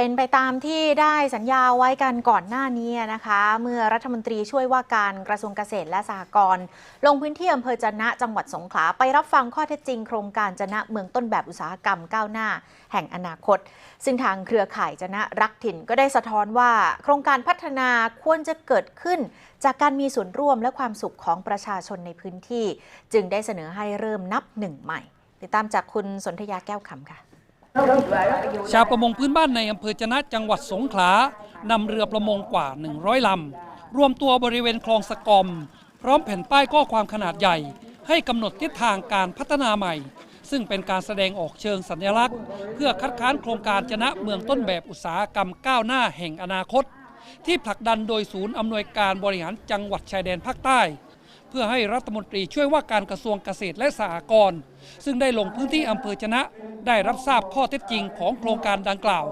เป็นไปตามที่ได้สัญญาไว้กันก่อนหน้านี้นะคะ เมื่อรัฐมนตรีช่วยว่าการกระทรวงเกษตรและสหกรณ์ลงพื้นที่อำเภอจะนะจังหวัดสงขลาไปรับฟังข้อเท็จจริงโครงการจะนะเมืองต้นแบบอุตสาหกรรมก้าวหน้า แห่งอนาคต ซึ่งทางเครือข่ายจะนะรักถิ่นก็ได้สะท้อนว่า โครงการพัฒนาควรจะเกิดขึ้น จากการมีส่วนร่วมและความสุขของประชาชนในพื้นที่ จึงได้เสนอให้เริ่มนับหนึ่งใหม่ติดตามจากคุณสนธยาแก้วคำค่ะ ชาวประมงพื้นบ้านในอำเภอจนะจังหวัดสงขลานำเรือประมงกว่า 100ลำรวมตัวบริเวณคลองสะกอม พร้อมแผ่นป้ายข้อความขนาดใหญ่ ให้กำหนดทิศทางการพัฒนาใหม่ ซึ่งเป็นการแสดงออกเชิงสัญลักษณ์ เพื่อคัดค้านโครงการจนะเมืองต้นแบบอุตสาหกรรมก้าวหน้าแห่งอนาคต ที่ผลักดันโดยศูนย์อำนวยการบริหารจังหวัดชายแดนภาคใต้ เพื่อให้รัฐมนตรีช่วยว่าการกระทรวงเกษตรและสหกรณ์ซึ่งได้ลงพื้นที่อำเภอชนะ ได้รับทราบข้อเท็จจริงของโครงการดังกล่าว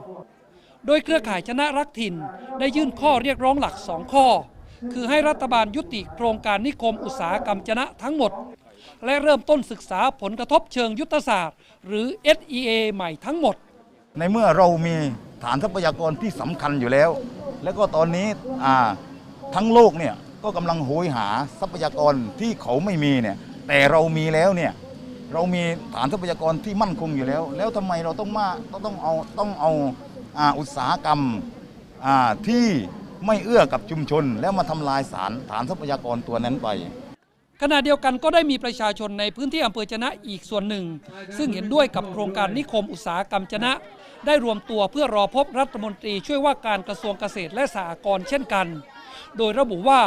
โดยเครือข่ายชนะรักถิ่น ได้ยื่นข้อเรียกร้องหลัก 2 ข้อ คือให้รัฐบาลยุติโครงการนิคมอุตสาหกรรมชนะทั้งหมด และเริ่มต้นศึกษาผลกระทบเชิงยุทธศาสตร์ หรือ SEA ใหม่ทั้งหมด ในเมื่อเรามีฐานทรัพยากรที่สำคัญอยู่แล้ว แล้วก็ตอนนี้ทั้งโลกเนี่ย ก็กำลังโหยหาทรัพยากรที่เขาไม่มีเนี่ยแต่เรามีแล้วเนี่ยเรามีฐานทรัพยากรที่มั่นคงอยู่แล้ว แล้วทำไมเราต้องมาต้องต้องเอาต้องเอาอุตสาหกรรมที่ไม่เอื้อกับชุมชน แล้วมาทำลายสารฐานทรัพยากรตัวนั้นไป ขณะเดียวกันก็ได้มีประชาชนในพื้นที่อำเภอจะนะอีกส่วนหนึ่ง ซึ่งเห็นด้วยกับโครงการนิคมอุตสาหกรรมจะนะ ได้รวมตัวเพื่อรอพบรัฐมนตรีช่วยว่าการกระทรวงเกษตรและสหกรณ์เช่นกัน โดยระบุว่า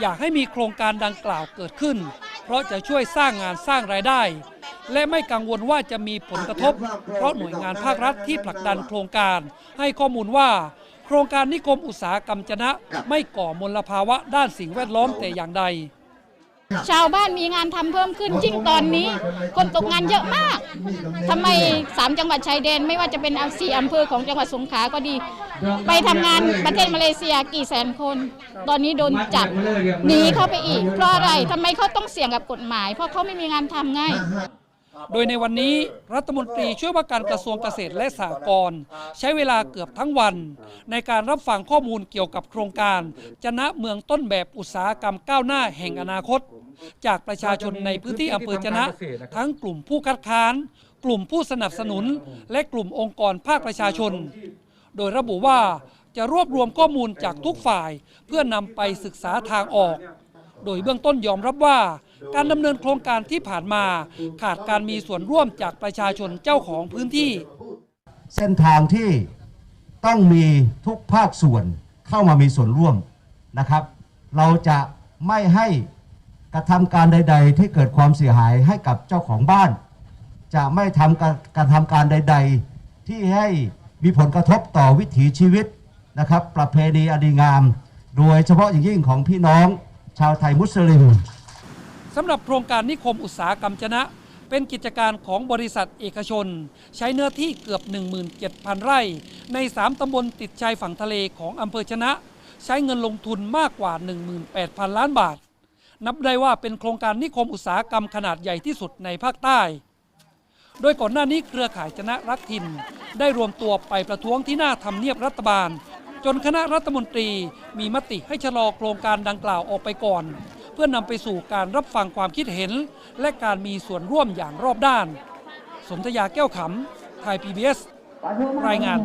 อยากให้มีโครงการดังกล่าวเกิดขึ้น เพราะจะช่วยสร้างงานสร้างรายได้ และไม่กังวลว่าจะมีผลกระทบ เพราะหน่วยงานภาครัฐที่ผลักดันโครงการ ให้ข้อมูลว่าโครงการนิคมอุตสาหกรรมจะนะ ไม่ก่อมลภาวะด้านสิ่งแวดล้อมแต่อย่างใด ชาวบ้านมีงานทำเพิ่มขึ้นยิ่งตอนนี้ คนตกงานเยอะมากทำไมสามจังหวัดชายแดน ไม่ว่าจะเป็นอสี่อำเภอของจังหวัดสงขลาก็ดี ไปทำงานประเทศมาเลเซียกี่แสนคน ตอนนี้โดนจับหนีเข้าไปอีก เพราะอะไรทำไมเขาต้องเสี่ยงกับกฎหมาย เพราะเขาไม่มีงานทำไง่าย โดยในวันนี้รัฐมนตรีช่วยว่าการกระทรวงเกษตรและสหกรณ์ใช้เวลาเกือบทั้งวัน ในการรับฟังข้อมูลเกี่ยวกับโครงการ จนะเมืองต้นแบบอุตสาหกรรมก้าวหน้าแห่งอนาคต จากประชาชนในพื้นที่อำเภอจนะ ทั้งกลุ่มผู้คัดค้าน กลุ่มผู้สนับสนุน และกลุ่มองค์กรภาคประชาชน โดยระบุว่าจะรวบรวมข้อมูลจากทุกฝ่าย เพื่อนำไปศึกษาทางออก โดยเบื้องต้นยอมรับว่า การดำเนินโครงการที่ผ่านมา ขาดการมีส่วนร่วมจากประชาชนเจ้าของพื้นที่ เส้นทางที่ต้องมีทุกภาคส่วนเข้ามามีส่วนร่วมนะครับ เราจะไม่ให้กระทำการใด ๆ ที่เกิดความเสียหายให้กับเจ้าของบ้าน จะไม่ทำการการทำการใด ๆ ที่ให้มีผลกระทบต่อวิถีชีวิตนะครับ ประเพณีอันดีงาม โดยเฉพาะอย่างยิ่งของพี่น้อง ชาวไทยมุสลิมสำหรับโครงการนิคมอุตสาหกรรมชนะ เป็นกิจการของบริษัทเอกชน ใช้เนื้อที่เกือบ 17,000 ไร่ ใน 3 ตำบลติดชายฝั่งทะเลของอำเภอชนะ ใช้เงินลงทุนมากกว่า 18,000 ล้านบาท นับได้ว่าเป็นโครงการนิคมอุตสาหกรรมขนาดใหญ่ที่สุดในภาคใต้ โดยก่อนหน้านี้เครือข่ายชนะรักถิ่น ได้รวมตัวไปประท้วงที่หน้าทำเนียบรัฐบาล จนคณะรัฐมนตรีมีมติให้ชะลอโครงการดังกล่าวออกไปก่อน เพื่อนำไปสู่การรับฟังความคิดเห็น และการมีส่วนร่วมอย่างรอบด้าน สนธยาแก้วขำไทย PBS รายงาน